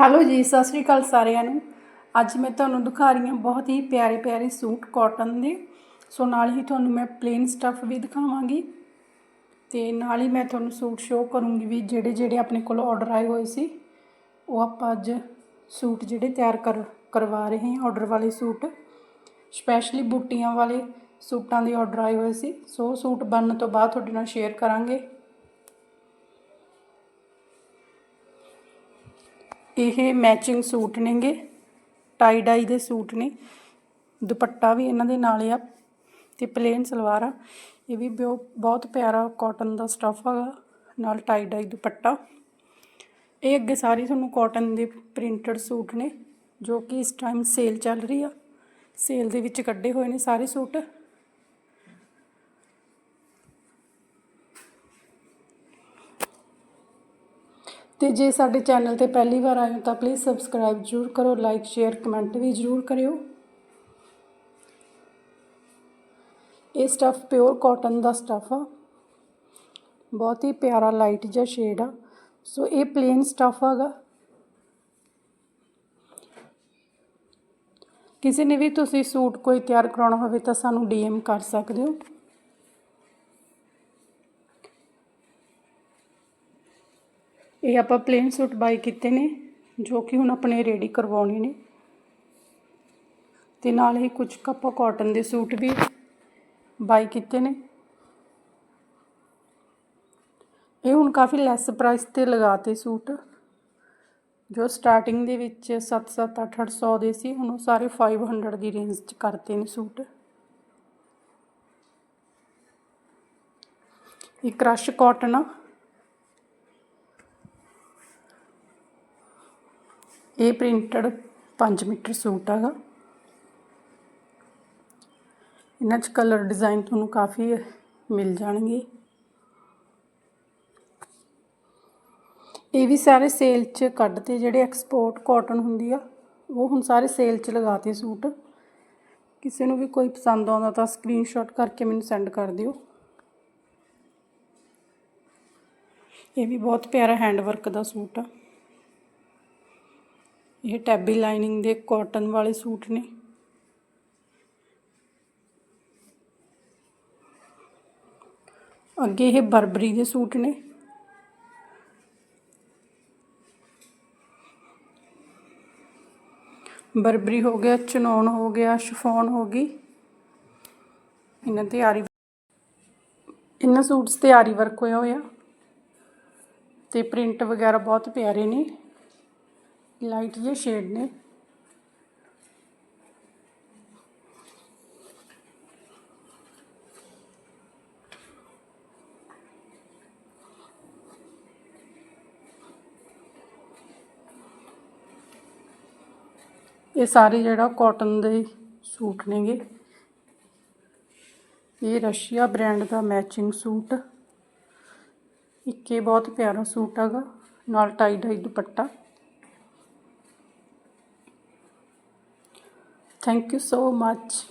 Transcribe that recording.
Hello ਜੀ, ਸਤਿ ਸ੍ਰੀ ਅਕਾਲ ਸਾਰਿਆਂ ਨੂੰ। ਅੱਜ ਮੈਂ ਤੁਹਾਨੂੰ ਦਿਖਾ ਰਹੀ ਹਾਂ ਬਹੁਤ ਹੀ ਪਿਆਰੇ ਪਿਆਰੇ ਸੂਟ ਕਾਟਨ ਦੇ। ਸੋ ਨਾਲ ਹੀ ਤੁਹਾਨੂੰ ਮੈਂ ਪਲੇਨ ਸਟੱਫ ਵੀ ਦਿਖਾਵਾਂਗੀ। ਤੇ ਨਾਲ ਹੀ ਮੈਂ ਤੁਹਾਨੂੰ ਸੂਟ ਸ਼ੋਅ ਕਰੂੰਗੀ ਵੀ ਜਿਹੜੇ ਜਿਹੜੇ ਆਪਣੇ ਕੋਲ ਆਰਡਰ ਆਏ ਹੋਏ ਸੀ। ਉਹ ਆਪਾਂ ਅੱਜ ਸੂਟ ਜਿਹੜੇ ਤਿਆਰ ਕਰ, ਕਰਵਾ ਰਹੇ ਹਾਂ ਆਰਡਰ ਵਾਲੇ ਸੂਟ। ਸਪੈਸ਼ਲੀ ਬੂਟੀਆਂ ਵਾਲੇ ਸੂਟਾਂ ਦੇ ਆਰਡਰ ਆਏ ਹੋਏ ਸੀ। ਸੋ ਸੂਟ ਬਣਨ ਤੋਂ ਬਾਅਦ ਤੁਹਾਡੇ ਨਾਲ ਸ਼ੇਅਰ ਕਰਾਂਗੇ। ਇਹ ਮੈਚਿੰਗ ਸੂਟ ਨੇਗੇ ਟਾਈ ਡਾਈ ਦੇ ਸੂਟ ਨੇ, ਦੁਪੱਟਾ ਵੀ ਇਹਨਾਂ ਦੇ ਨਾਲ ਆ ਤੇ ਪਲੇਨ ਸਲਵਾਰ ਆ। ਇਹ ਵੀ ਬਿਓ- ਬਹੁਤ ਪਿਆਰਾ ਕਾਟਨ ਦਾ ਸਟੱਫ ਹੈਗਾ, ਨਾਲ ਟਾਈ ਡਾਈ ਦੁਪੱਟਾ। ਇਹ ਅੱਗੇ ਸਾਰੀ ਤੁਹਾਨੂੰ ਕਾਟਨ ਦੇ ਪ੍ਰਿੰਟਡ ਸੂਟ ਨੇ, ਜੋ ਕਿ ਇਸ ਟਾਈਮ ਸੇਲ ਚੱਲ ਰਹੀ ਆ। ਸੇਲ ਦੇ ਵਿੱਚ ਕੱਢੇ ਹੋਏ ਨੇ ਸਾਰੇ ਸੂਟ। ਅਤੇ ਜੇ ਸਾਡੇ ਚੈਨਲ ਤੇ ਪਹਿਲੀ ਵਾਰ ਆਏ ਹੋ ਤਾਂ ਪਲੀਜ਼ ਸਬਸਕ੍ਰਾਈਬ ਜ਼ਰੂਰ ਕਰੋ ਲਾਈਕ ਸ਼ੇਅਰ ਕਮੈਂਟ ਵੀ ਜ਼ਰੂਰ ਕਰਿਓ। ਇਹ ਸਟੱਫ ਪਿਓਰ ਕਾਟਨ ਦਾ ਸਟੱਫ ਆ। ਬਹੁਤ ਹੀ ਪਿਆਰਾ ਲਾਈਟ ਜਿਹਾ ਸ਼ੇਡ ਆ। ਸੋ ਇਹ ਪਲੇਨ ਸਟਫ ਹੈਗਾ। ਕਿਸੇ ਨੇ ਵੀ ਤੁਸੀਂ ਸੂਟ ਕੋਈ ਤਿਆਰ ਕਰਾਉਣਾ ਹੋਵੇ ਤਾਂ ਸਾਨੂੰ ਡੀਐਮ ਕਰ ਸਕਦੇ ਹੋ। ਇਹ ਆਪਾਂ ਪਲੇਨ ਸੂਟ ਬਾਈ ਕੀਤੇ ਨੇ, ਜੋ ਕਿ ਹੁਣ ਆਪਣੇ ਰੈਡੀ ਕਰਵਾਉਣੇ ਨੇ। ਤੇ ਨਾਲ ਹੀ ਕੁਝ ਕੱਪਾ ਕਾਟਨ ਦੇ ਸੂਟ ਵੀ ਬਾਈ ਕੀਤੇ ਨੇ। ਇਹ ਹੁਣ ਕਾਫੀ ਲੈਸ ਪ੍ਰਾਈਸ ਤੇ ਲਗਾਤੇ ਸੂਟ। ਜੋ ਸਟਾਰਟਿੰਗ ਦੇ ਵਿੱਚ 7-7 8-800 ਦੇ ਸੀ, ਹੁਣ ਉਹ ਸਾਰੇ 500 ਦੀ ਰੇਂਜ 'ਚ ਕਰਤੇ ਨੇ ਸੂਟ। ਇਹ ਕ੍ਰਸ਼ ਕਾਟਨ ਆ। ਇਹ ਪ੍ਰਿੰਟਡ 5 ਮੀਟਰ ਸੂਟ ਹੈਗਾ। ਇਹਨਾਂ 'ਚ ਕਲਰ ਡਿਜ਼ਾਈਨ ਤੁਹਾਨੂੰ ਕਾਫੀ ਮਿਲ ਜਾਣਗੇ। ਇਹ ਵੀ ਸਾਰੇ ਸੇਲ 'ਚ ਕੱਢਤੇ, ਜਿਹੜੇ ਐਕਸਪੋਰਟ ਕਾਟਨ ਹੁੰਦੀ ਆ, ਉਹ ਹੁਣ ਸਾਰੇ ਸੇਲ 'ਚ ਲਗਾਤੇ ਸੂਟ। ਕਿਸੇ ਨੂੰ ਵੀ ਕੋਈ ਪਸੰਦ ਆਉਂਦਾ ਤਾਂ ਸਕਰੀਨਸ਼ਾਟ ਕਰਕੇ ਮੈਨੂੰ ਸੈਂਡ ਕਰ ਦਿਓ। ਇਹ ਵੀ ਬਹੁਤ ਪਿਆਰਾ ਹੈਂਡ ਵਰਕ ਦਾ ਸੂਟ ਆ। ਇਹ ਟੈਬੀ ਲਾਈਨਿੰਗ ਦੇ ਕਾਟਨ ਵਾਲੇ ਸੂਟ ਨੇ। ਅੱਗੇ ਇਹ ਬਰਬਰੀ ਦੇ ਸੂਟ ਨੇ। ਬਰਬਰੀ ਹੋ ਗਿਆ ਚਨੌਨ ਹੋ ਗਿਆ, ਸ਼ਫੋਨ ਹੋ ਗਈ। ਇਹਨਾਂ ਤੇ ਆਰੀ ਇਹਨਾਂ ਸੂਟਸ ਤੇ ਆਰੀ ਵਰਕ ਹੋਇਆ ਹੋਇਆ ਤੇ ਪ੍ਰਿੰਟ ਵਗੈਰਾ ਬਹੁਤ ਪਿਆਰੇ ਨੇ। ਲਾਈਟ ਜਿਹੇ ਸ਼ੇਡ ਨੇ ਇਹ ਸਾਰੇ ਜਿਹੜਾ ਕਾਟਨ ਦੇ ਸੂਟ ਨੇਗੇ ਇਹ ਰਸ਼ੀਆ ਬ੍ਰਾਂਡ ਦਾ ਮੈਚਿੰਗ ਸੂਟ ਇੱਕ ਇਹ ਬਹੁਤ ਪਿਆਰਾ ਸੂਟ ਹੈਗਾ ਨਾਲ ਟਾਈ ਡਾਈ ਦੁਪੱਟਾ Thank you so much.